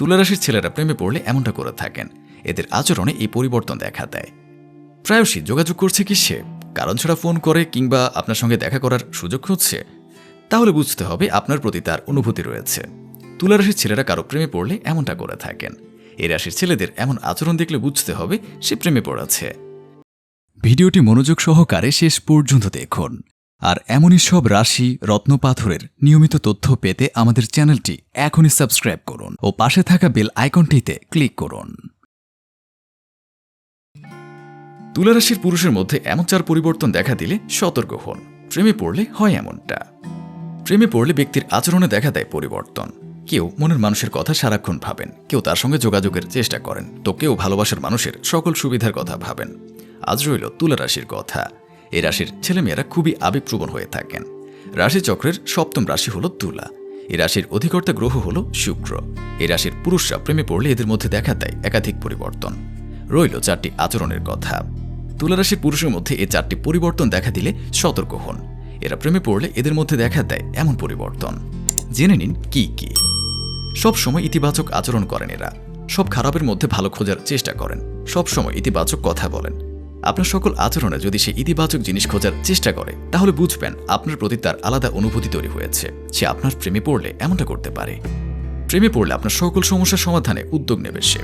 তুলারাশির ছেলেরা প্রেমে পড়লে এমনটা করে থাকেন। এদের আচরণে এই পরিবর্তন দেখা দেয়। প্রায়শই যোগাযোগ করছে কি সে, কারণ ছাড়া ফোন করে কিংবা আপনার সঙ্গে দেখা করার সুযোগ খুঁজছে, তাহলে বুঝতে হবে আপনার প্রতি তার অনুভূতি রয়েছে। তুলারাশির ছেলেরা কারও প্রেমে পড়লে এমনটা করে থাকেন। এই রাশির ছেলেদের এমন আচরণ দেখলে বুঝতে হবে সে প্রেমে পড়েছে। ভিডিওটি মনোযোগ সহকারে শেষ পর্যন্ত দেখুন। আর এমনই সব রাশি রত্নপাথরের নিয়মিত তথ্য পেতে আমাদের চ্যানেলটি এখনই সাবস্ক্রাইব করুন ও পাশে থাকা বেল আইকনটিতে ক্লিক করুন। তুলারাশির পুরুষের মধ্যে এমন চার পরিবর্তন দেখা দিলে সতর্ক হন। প্রেমে পড়লে হয় এমনটা। প্রেমে পড়লে ব্যক্তির আচরণে দেখা দেয় পরিবর্তন। কেউ মনের মানুষের কথা সারাক্ষণ ভাবেন, কেউ তার সঙ্গে যোগাযোগের চেষ্টা করেন, তো কেউ ভালোবাসার মানুষের সকল সুবিধার কথা ভাবেন। আজ রইল তুলা রাশির কথা। এই রাশির ছেলেমেয়েরা খুবই আবেগপ্রবণ হয়ে থাকেন। রাশিচক্রের সপ্তম রাশি হল তুলা। এই রাশির অধিকর্তা গ্রহ হল শুক্র। এই রাশির পুরুষরা প্রেমে পড়লে এদের মধ্যে দেখা দেয় একাধিক পরিবর্তন। রইল চারটি আচরণের কথা। তুলারাশির পুরুষের মধ্যে এ চারটি পরিবর্তন দেখা দিলে সতর্ক হন। এরা প্রেমে পড়লে এদের মধ্যে দেখা দেয় এমন পরিবর্তন। জেনে নিন কি কি। সব সময় ইতিবাচক আচরণ করেন এরা। সব খারাপের মধ্যে ভালো খোঁজার চেষ্টা করেন। সব সময় ইতিবাচক কথা বলেন। আপনার সকল আচরণে যদি সে ইতিবাচক জিনিস খোঁজার চেষ্টা করে, তাহলে বুঝবেন আপনার প্রতি তার আলাদা অনুভূতি তৈরি হয়েছে। সে আপনার প্রেমে পড়লে এমনটা করতে পারে। প্রেমে পড়লে আপনার সকল সমস্যার সমাধানে উদ্যোগ নেবে সে।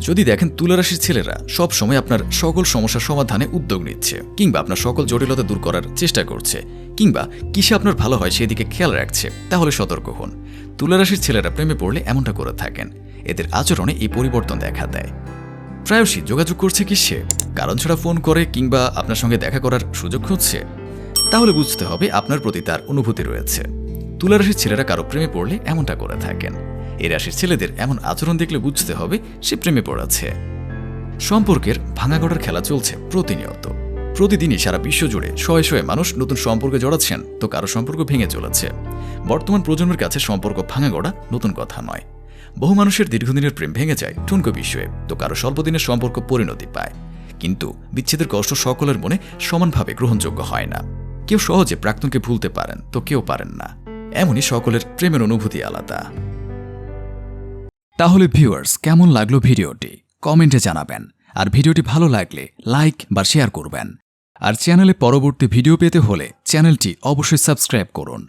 যদি দেখেন তুলারাশির ছেলেরা সব সময় আপনার সকল সমস্যার সমাধানে উদ্যোগ নিচ্ছে, কিংবা আপনার সকল জটিলতা দূর করার চেষ্টা করছে, কিংবা কিসে আপনার ভালো হয় সেদিকে খেয়াল রাখছে, তাহলে সতর্ক হন। তুলারাশির ছেলেরা প্রেমে পড়লে এমনটা করে থাকেন। এদের আচরণে এই পরিবর্তন দেখা দেয়। প্রায়শই যোগাযোগ করছে কি সে? কারণ ছাড়া ফোন করে কিংবা আপনার সঙ্গে দেখা করার সুযোগ খুঁজছে? তাহলে বুঝতে হবে আপনার প্রতি তার অনুভূতি রয়েছে। তুলারাশির ছেলেরা কারও প্রেমে পড়লে এমনটা করে থাকেন। এ রাশির ছেলেদের এমন আচরণ দেখলে বুঝতে হবে সে প্রেমে পড়েছে। সম্পর্কের ভাঙাগড়ার খেলা চলছে প্রতিনিয়ত। প্রতিদিনই সারা বিশ্ব জুড়ে শয়ে শয়ে মানুষ নতুন সম্পর্কে জড়াচ্ছেন, তো কারও সম্পর্ক ভেঙে চলেছে। বর্তমান প্রজন্মের কাছে সম্পর্ক ভাঙাগড়া নতুন কথা নয়। বহু মানুষের দীর্ঘদিনের প্রেম ভেঙে যায় ঠুনকো বিষয়ে, তো কারও স্বল্পদিনের সম্পর্ক পরিণতি পায়। কিন্তু বিচ্ছেদের কষ্ট সকলের মনে সমানভাবে গ্রহণযোগ্য হয় না। কেউ সহজে প্রাক্তনকে ভুলতে পারেন, তো কেউ পারেন না। এমনই সকলের প্রেমের অনুভূতি আলাদা। তাহলে ভিউয়ার্স, কেমন লাগল ভিডিওটি? কমেন্টে জানাবেন। আর ভিডিওটি ভালো লাগলে লাইক বা শেয়ার করবেন। আর চ্যানেলে পরবর্তী ভিডিও পেতে হলে চ্যানেলটি অবশ্যই সাবস্ক্রাইব করুন।